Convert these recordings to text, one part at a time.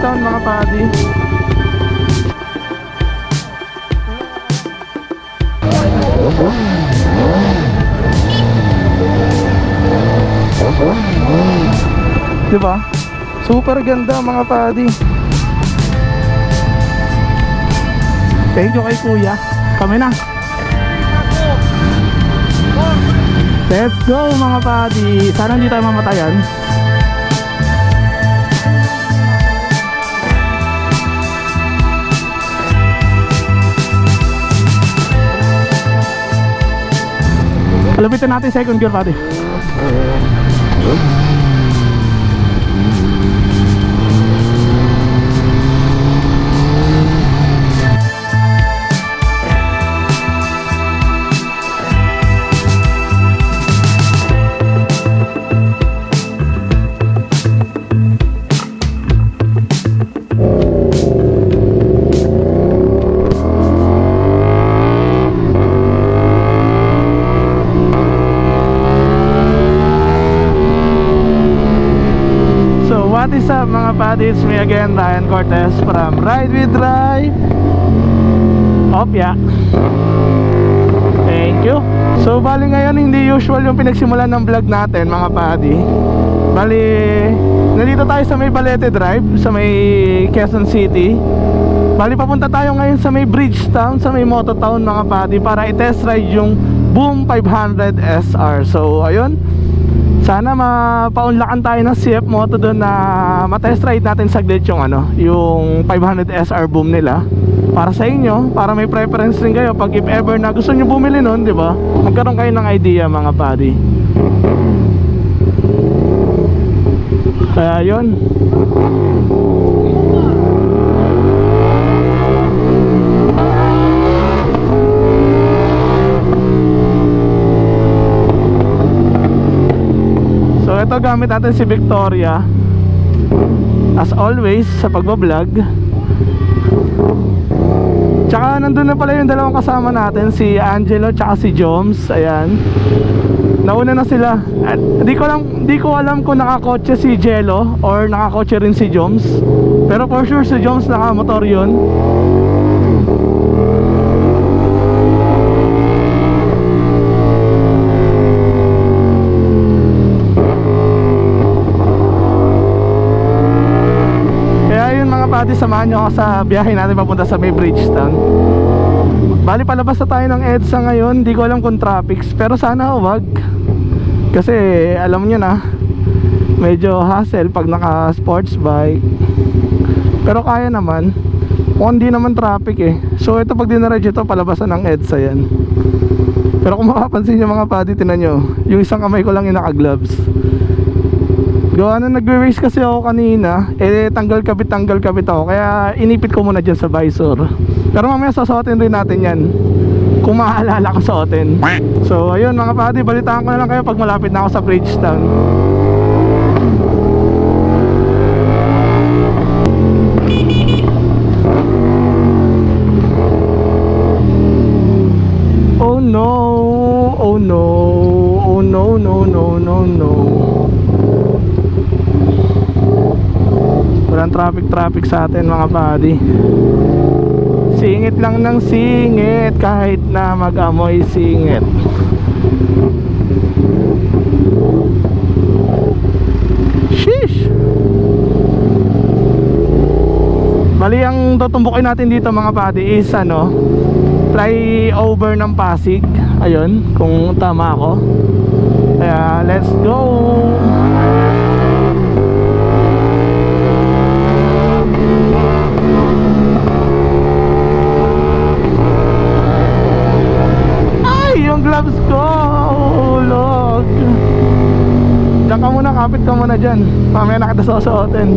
Bridgetown mga padi. Diba? Super ganda mga padi. Thank you kay kuya. Kami na. Let's go mga padi. Sana hindi tayo mamatayan. Lapitin natin second gear padi. Padi? It's me again, Ryan Cortez from Ride with Drive Opya Thank you. So bali ngayon hindi usual yung pinagsimulan ng vlog natin mga padi Bali Nandito tayo sa may Balete Drive Sa may Quezon City. Bali papunta tayo ngayon sa may Bridgetown Sa may Mototown mga padi Para i-test ride yung Boom 500 SR So ayun sana mapaunlakan tayo ng CF Moto doon na matest ride natin saglit yung ano, yung 500 SR boom nila. Para sa inyo, para may preference rin kayo pag if ever na gusto nyo bumili nun, di ba? Magkaroon kayo ng idea mga buddy. Kaya yun. So ito gamit natin si Victoria As always sa pagbablog. Tsaka nandun na pala yung dalawang kasama natin Si Angelo tsaka si Joms. Ayan. Nauna na sila. At di ko alam, di ko alam kung nakakotse si Jello Or nakakotse rin si Joms. Pero for sure si Joms nakamotor yun Pati, samahan nyo ako sa biyahe natin papunta sa may Bridgetown. Bali palabas na tayo ng EDSA ngayon, di ko alam kung traffics, pero sana wag. Kasi alam nyo na, medyo hassle pag naka sports bike. Pero kaya naman, kung hindi naman traffic eh. So ito pag dinaradyo ito, palabasan ng EDSA yan. Pero kung makapansin nyo mga pati, tinan nyo, yung isang kamay ko lang yung naka-gloves. Gawa na nagre-race kasi ako kanina. Eh tanggal kabit tanggal kabit ako. Kaya inipit ko muna dyan sa visor. Pero mamaya sasuotin rin natin yan. Kung maaalala ko suotin So ayun mga pati Balitaan ko na lang kayo pag malapit na ako sa Bridgetown Oh no Oh no Oh no no no no no Walang traffic sa atin mga buddy. Singit lang ng singit kahit na mag-amoy singit. Sheesh! Bali ang tutumbukin natin dito mga buddy is ano Flyover ng Pasig. Ayun kung tama ako. Kaya let's go Gloves ko Ulog Diyan ka muna, kapit ka muna dyan. Mamaya na kita susuotin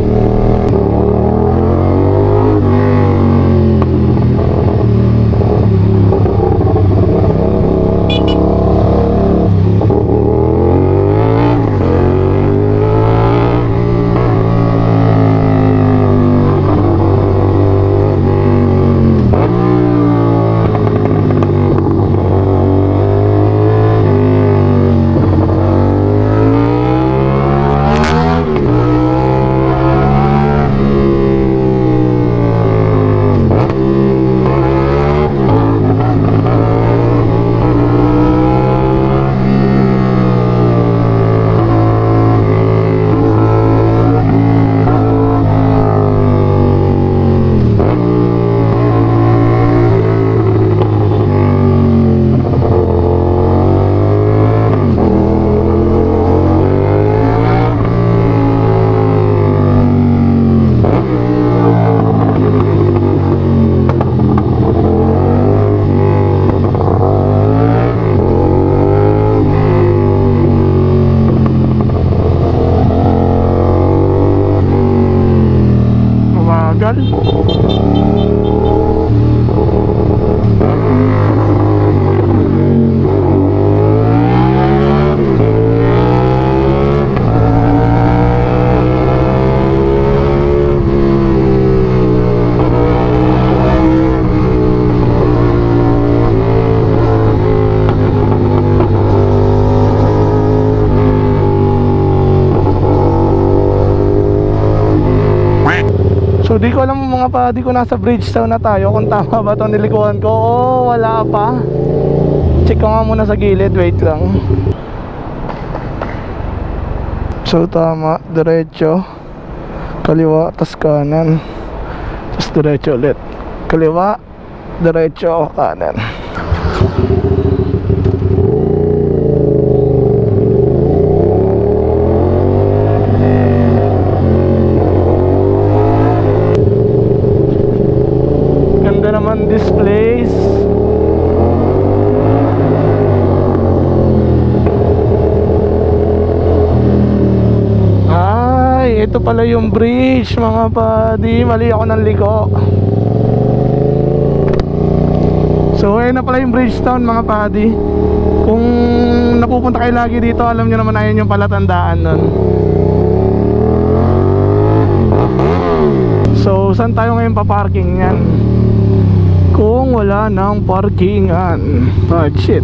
So di ko alam mga pa, di ko nasa Bridgetown na tayo kung tama ba itong nilikuhan ko. Oh, wala pa. Check ko nga muna sa gilid, wait lang. So tama, diretso. Kaliwa, tas kanan. Tas diretso ulit. Kaliwa, diretso, kanan. Ganda naman this place. Ay, ito pala yung bridge mga buddy. Mali ako ng liko. So, ayun na pala yung Bridgetown mga buddy. Kung napupunta kayo lagi dito, alam nyo naman ayun yung palatandaan nun. So, saan tayo ngayon paparking yan? Kung wala nang parkingan. Ah, shit.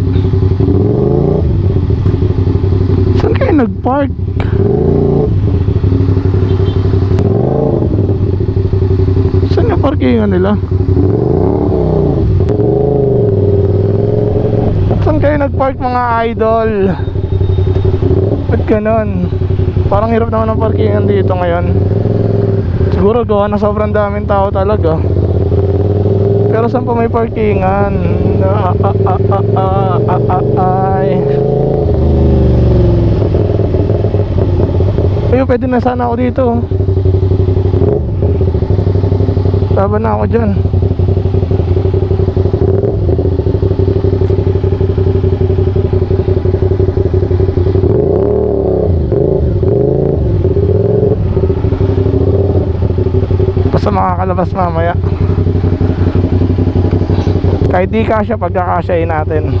Saan kayo nagpark? Saan yung parkingan nila? Saan kayo nagpark mga idol? Ba't ganon? Parang hirap naman ang parkingan dito ngayon. Siguro gawa na sobrang daming tao talaga. Pero saan pa may parkingan? Ah, ah, ah, ay. Ayun, pwede na sana ako dito. Laban na ako dyan. Basta makakalabas mamaya. Kahit di kasya pagkakasyahin natin.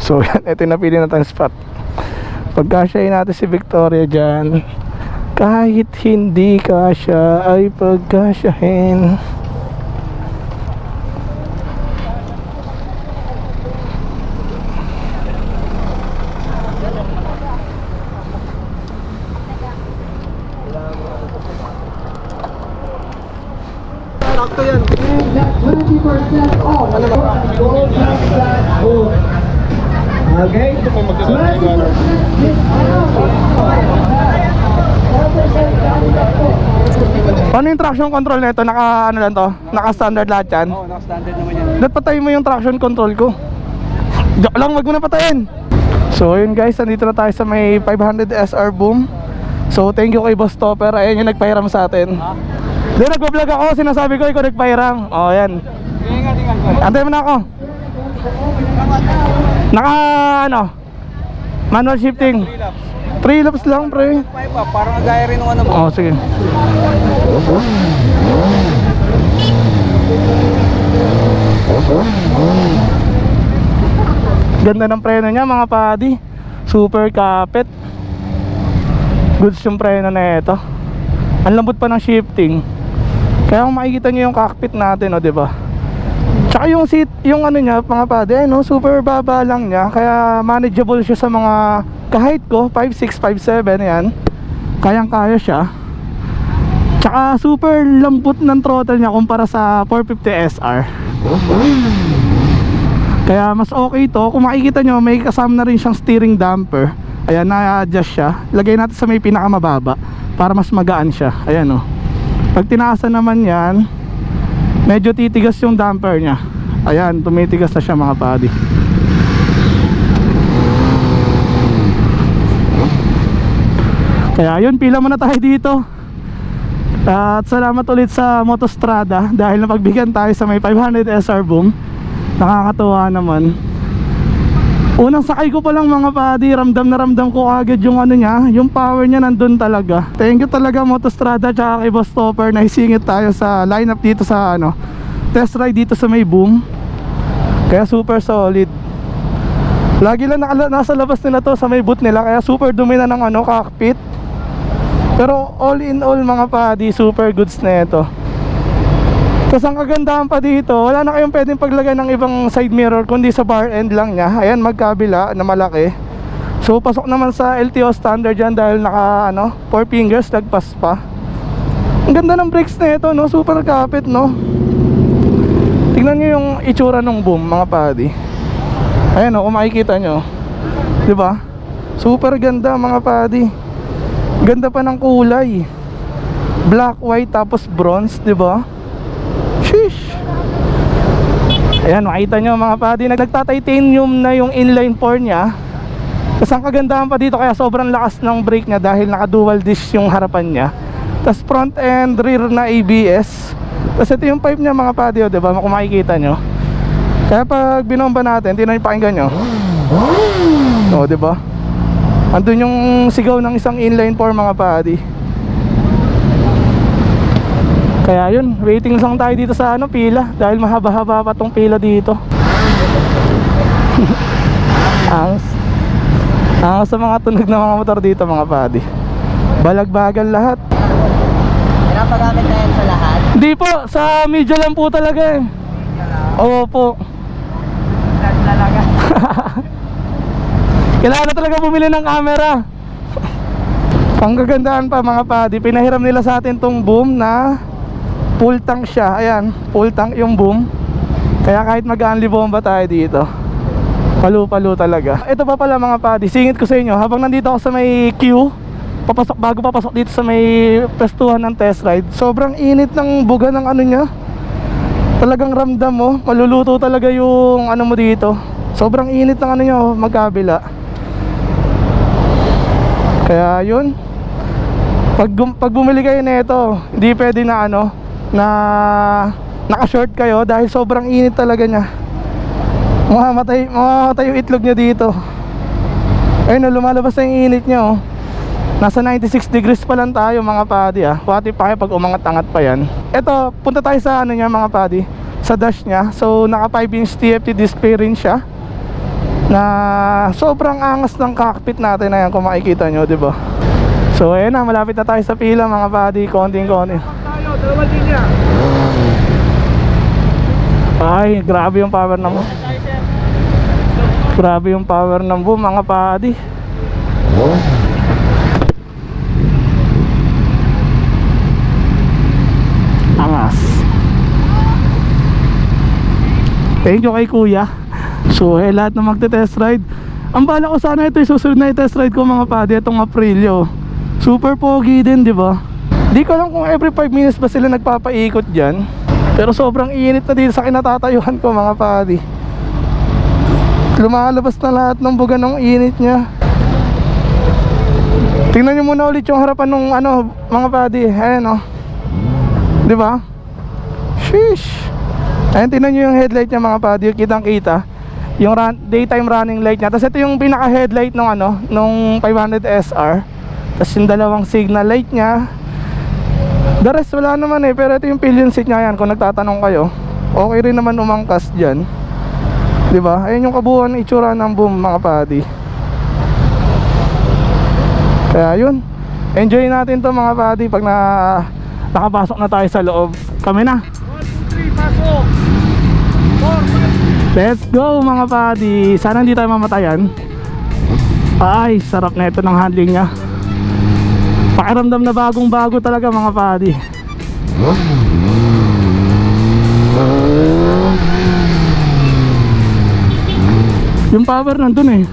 So yan ito yung napili natin spot pagkasyahin natin si Victoria dyan kahit hindi kasya ay pagkasyahin Sakto yan. Okay? Paano yung traction control nito? Naka ano lang to? Naka standard lahat yan? Oo, naka-standard naman yan. Dapat patayin mo yung traction control ko. Joke lang, wag mo na patayin. So yun guys, nandito na tayo sa may 500 SR boom. So thank you kay Boss Topper. Ayun yung nagpahiram sa atin. Hindi, nagbablog ako. Sinasabi ko, ikaw nagpahiram. O, oh, yan. Antay mo na ako. Naka, ano, manual shifting. 3 laps lang, pre. May pa, parang nagaya rin ng ano mo. Oh, sige. Ganda ng preno niya mga padi. Super kapit. Goods yung preno na ito. Ang lambot pa ng shifting. Kaya kung makikita niyo yung cockpit natin, oh, 'di ba? Tsaka yung seat, yung ano niya, mga pade, no, super baba lang niya. Kaya manageable siya sa mga kahit ko, 5'6", 5'7", yan. Kayang-kaya siya. Tsaka super lambot ng throttle niya kumpara sa 450 SR. Kaya mas okay to. Kung makikita nyo, may kasama na rin siyang steering damper. Ayan, na-adjust siya. Lagay natin sa may pinakamababa para mas magaan siya. Ayan oh. Pag tinaasan naman yan, medyo titigas yung damper niya. Ayan, tumitigas na siya mga buddy. Kaya yun, pila muna tayo dito. At salamat ulit sa Motostrada dahil napagbigyan tayo sa may 500 SR boom. Nakakatuwa naman. Unang sakay ko pa lang mga padi, ramdam na ramdam ko agad yung ano niya, yung power niya nandun talaga. Thank you talaga Motostrada tsaka kay Boss Topper na isingit tayo sa lineup dito sa ano, test ride dito sa may boom. Kaya super solid. Lagi lang nasa labas nila to sa may boot nila kaya super dumi na ng ano, cockpit. Pero all in all mga padi, super goods na ito. Tapos ang kagandahan pa dito, wala na kayong pwedeng paglagay ng ibang side mirror kundi sa bar end lang niya. Ayan, magkabila na malaki. So pasok naman sa LTO standard yan dahil naka ano, 4 fingers lagpas pa. Ang ganda ng brakes na ito, no? Super kapit, no? Tingnan niyo yung itsura ng boom, mga padi. Ayan, no, kung makikita nyo. 'Di ba? Super ganda, mga padi. Ganda pa ng kulay. Black, white, tapos bronze, 'di ba? Sheesh. Ayan, makita nyo mga padi, nagtitanium na yung inline 4 niya. Tapos ang kagandahan pa dito kaya sobrang lakas ng brake niya dahil naka dual disc yung harapan niya. Tapos front and rear na ABS. Tapos ito yung pipe niya mga padi, oh, 'di ba? Kung makikita nyo. Kaya pag binomba natin, tinan yung pakinggan nyo. Oh, 'di ba? Andun yung sigaw ng isang inline 4 mga padi. Kaya yun, waiting lang tayo dito sa ano, pila. Dahil mahaba-haba pa tong pila dito. Angas. Angas sa mga tunog ng mga motor dito mga padi. Balagbagan lahat. Pinapagamit na yan sa lahat. Hindi po, sa media lang po talaga eh. Oo po Talaga. Kailangan na talaga bumili ng camera. Ang pa mga padi. Pinahiram nila sa atin tong boom na Full tank siya. Ayan, full tank yung boom. Kaya kahit mag-unli bomba tayo dito Palu-palo talaga. Ito pa pala mga padi. Singit ko sa inyo Habang nandito ako sa may queue papasok, Bago papasok dito sa may Pestuhan ng test ride Sobrang init ng buga ng ano niya. Talagang ramdam mo Maluluto talaga yung ano mo dito. Sobrang init ng ano niya oh, Magkabila Kaya yun pag, pag bumili kayo nito, hindi pwede na ano, na naka-short kayo dahil sobrang init talaga niya. Mamamatay, mamamatay yung itlog niya dito. Ayun, oh, lumalabas na yung init niya oh. Nasa 96 degrees pa lang tayo mga padi ah. Wati pa kayo pag umangat-angat pa yan. Ito, punta tayo sa ano niya mga padi, sa dash niya. So naka 5 inch TFT display rin siya. Na sobrang angas ng cockpit natin na yan kung makikita nyo, di ba? So ayun na, malapit na tayo sa pila mga. Tayo, dalawang linya. Ay, grabe yung power ng boom. Grabe yung power ng boom mga padi. Angas. Thank you kay kuya. So, eh, lahat na magte-test ride. Ang bala ko sana ito, susunod na i-test ride ko mga padi, itong Aprilio. Super pogi din, di ba? Di ko alam kung every 5 minutes ba sila nagpapaikot dyan. Pero sobrang init na dito sa kinatatayuan ko mga padi. Lumalabas na lahat ng buga ng init niya. Tingnan niyo muna ulit yung harapan ng ano, mga padi. Ayan oh. 'Di ba? Sheesh. Ayan tingnan niyo yung headlight niya mga padi, kitang kita. Yung run, daytime running light niya. Tapos ito yung pinaka headlight ng ano, nung 500 SR. Tapos yung dalawang signal light niya. The rest wala naman eh, pero ito yung pillion seat niya yan kung nagtatanong kayo. Okay rin naman umangkas diyan. 'Di ba? Ayun yung kabuuan itsura ng boom mga padi. Kaya yun. Enjoy natin to mga padi pag na nakapasok na tayo sa loob. Kami na. 3, pasok. Let's go mga padi. Sana hindi tayo mamatayan. Ay, sarap na ito ng handling niya. Pakiramdam na bagong bago talaga mga padi. Yung power nandun eh.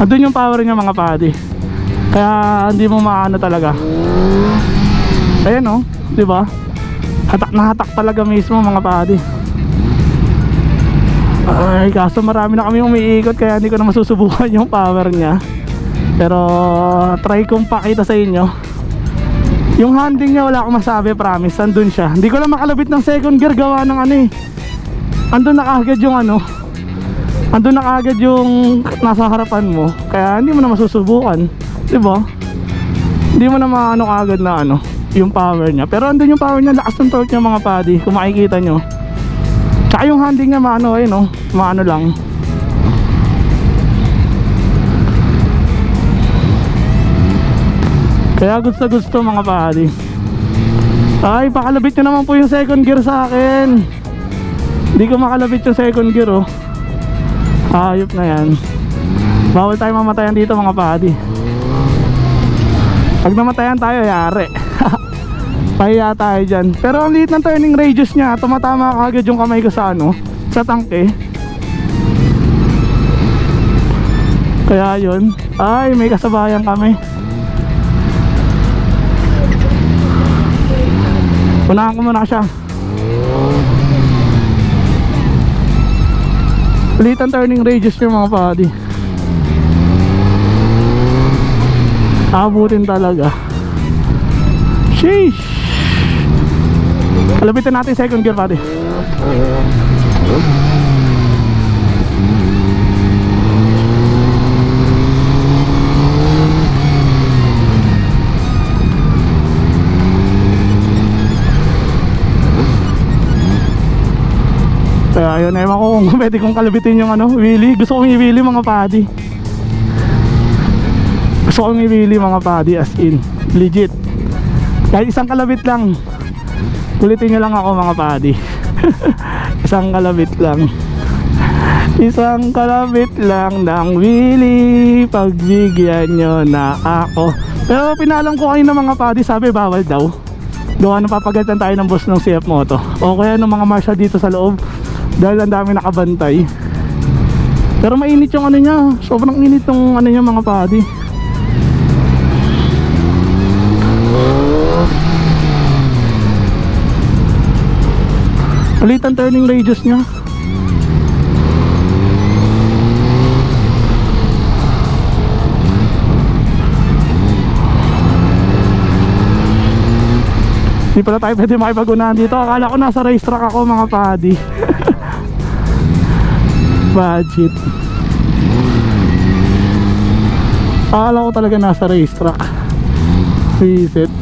Andun yung power niya mga padi. Kaya hindi mo maano talaga. Ayan oh, 'di ba? Hatak na hatak talaga mismo mga padi. Ay, kaso marami na kami umiikot kaya hindi ko na masusubukan yung power niya. Pero try kong pakita sa inyo. Yung handling niya wala akong masabi, promise. Andun siya. Hindi ko lang makalabit ng second gear gawa ng ano eh. andun na kaagad yung ano, andun na kaagad yung nasa harapan mo. Kaya hindi mo na masusubukan. Di? Hindi mo na maano kaagad na ano, yung power niya. Pero andun yung power niya, lakas ng torque niya mga padi, kung makikita nyo. Tsaka yung handling niya maano eh no, maano lang. Kaya gusto gusto mga padi. Ay, pakalabit nyo naman po yung second gear sa akin. Hindi ko makalabit yung second gear oh. Ayop na yan. Bawal tayo mamatayan dito mga padi. Pag namatayan tayo, yari. Pahiya tayo dyan. Pero ang liit ng turning radius niya, tumatama kagad yung kamay ko sa ano, sa tangke. Kaya yun. Ay, may kasabayan kami. Unahan ko muna siya. Liit ang turning radius niya mga padi. Abutin talaga. Sheesh! Kalabitin natin second gear pati. Kaya ayun, ewan ko kung pwede kong kalabitin yung ano, wheelie. Gusto kong i-wheelie mga padi. Gusto kong i-wheelie mga padi as in. Legit. Kahit isang kalabit lang. Kulitin nyo lang ako mga padi. isang kalabit lang. Isang kalabit lang ng wheelie. Pagbigyan nyo na ako. Pero pinalam ko kayo ng mga padi, sabi bawal daw. Gawa ng papagatan tayo ng boss ng CF Moto. O kaya ng mga marshal dito sa loob. Dahil ang dami nakabantay. Pero mainit yung ano niya. Sobrang init yung ano niya mga padi. Ulit ang turning radius niya. Hindi pala tayo pwede makipagunahan dito. Akala ko nasa racetrack ako mga padi. Budget. Akala ko talaga nasa racetrack. Visit.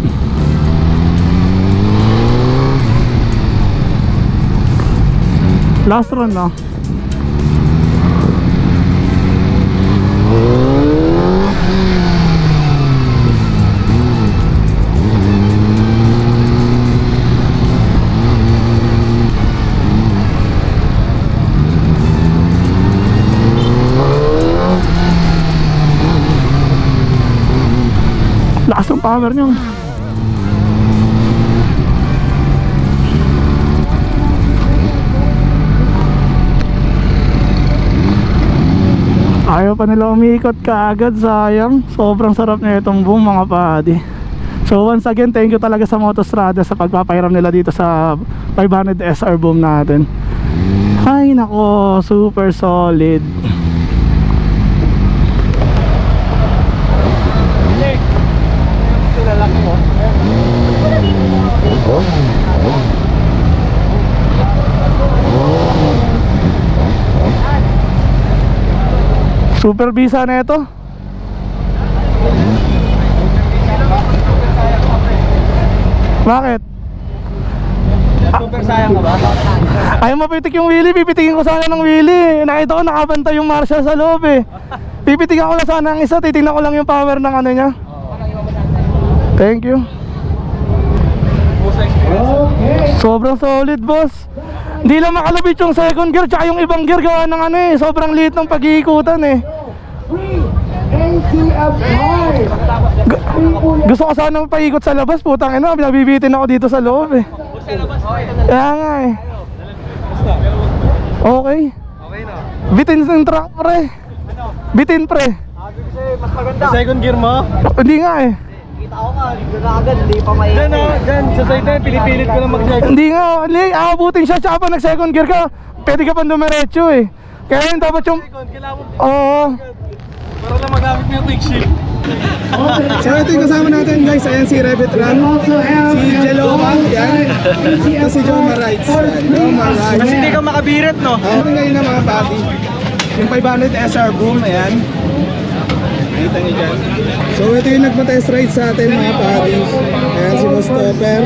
Last run na. Lakas ng power niyo. Ayaw pa nila umiikot kaagad, sayang. Sobrang sarap na itong boom mga padi. So once again, thank you talaga sa Motostrada sa pagpapairam nila dito sa 500 SR boom natin. Ay nako, super solid. Super visa na ito. Bakit? Super sayang ka ba? Ayaw mapitik yung wheelie, pipitikin ko sana ng wheelie. Nakita ko nakabantay yung marshal sa loob eh. Pipitikan ko lang sana ang isa, titingnan ko lang yung power ng ano niya. Thank you. Sobrang solid boss. Hindi lang makalabit yung second gear tsaka yung ibang gear gawa ng ano eh. Sobrang liit ng pag-iikutan eh. Gu- gusto ko sana paikot sa labas, putang ina, nabibitin ako dito sa loob eh. Kaya nga eh. Okay. Bitin ng truck pre. Bitin pre. Sabi ko sa'yo, mas maganda. Second gear mo? Hindi nga eh. Kita ko nga, na agad, hindi pa may... Diyan diyan. Sa side na, pinipilit ko na mag-second. Hindi nga, hindi, aabutin siya tsaka pa nag second gear ka. Pwede ka pa dumiretso eh. Kaya yun dapat yung, oo. Parang na magamit mo yung quick shift. So ito yung kasama natin guys, ayan si Revit Ran, si Jeloma, yan, ito si Joma Rights. Joma Rights. Kasi hindi ka makabirit, no? Ano ngayon na mga papi? Yung 500 SR boom, ayan. Nakita niyo dyan. So ito yung nagpa-test ride sa atin mga papi. Ayan si Mustopper.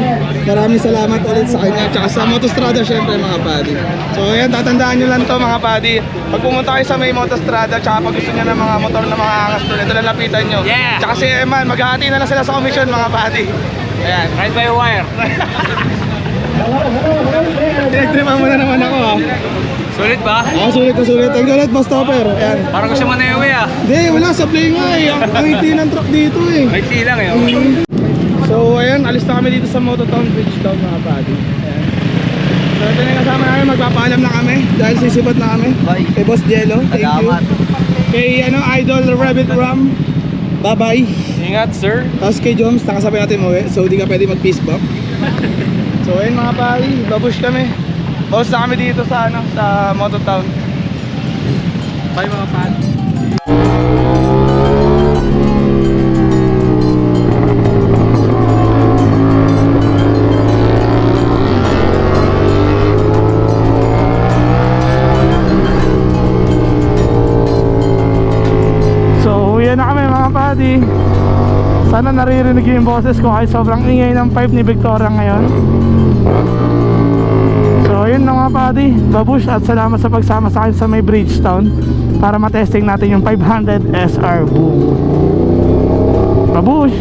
Maraming salamat ulit sa kanya. Tsaka sa Motostrada syempre mga padi. So ayan, tatandaan nyo lang to mga padi. Pag pumunta kayo sa may Motostrada, tsaka pag gusto nyo ng mga motor na mga angas doon, ito lang lapitan nyo. Yeah! Tsaka si Eman, maghahati na lang sila sa commission mga padi. Ayan. Right by wire. Tinagtriman mo na naman ako ha. Sulit ba? Ah, sulit na sulit. Ang galit, Mustopper. Ayan. Parang mo na yung ah. Hindi, wala. Supply nga eh. Ang, hindi ng truck dito eh. Right lang eh. So, ayan. Alis na kami dito sa Mototown Bridge Town mga buddy. Ayan. So, ito na yung kasama namin. Magpapaalam na kami. Dahil sisipat na kami. Bye. Kay Boss Jello. Thank Salamat. you. Kay ano, Idol Rabbit Ram. Bye-bye. Ingat, sir. Tapos kay Joms, nakasabay natin mo So, di ka pwede mag-peace bump. so, ayun mga buddy. Babush kami. Bawas na kami dito sa ano, sa Mototown. Bye mga pan. So, uwi na kami mga buddy. Sana naririnig yung boses ko kahit sobrang ingay ng pipe ni Victoria ngayon. So, yun na mga buddy. Babush at salamat sa pagsama sa akin sa may Bridgetown para matesting natin yung 500 SR Boom. Babush!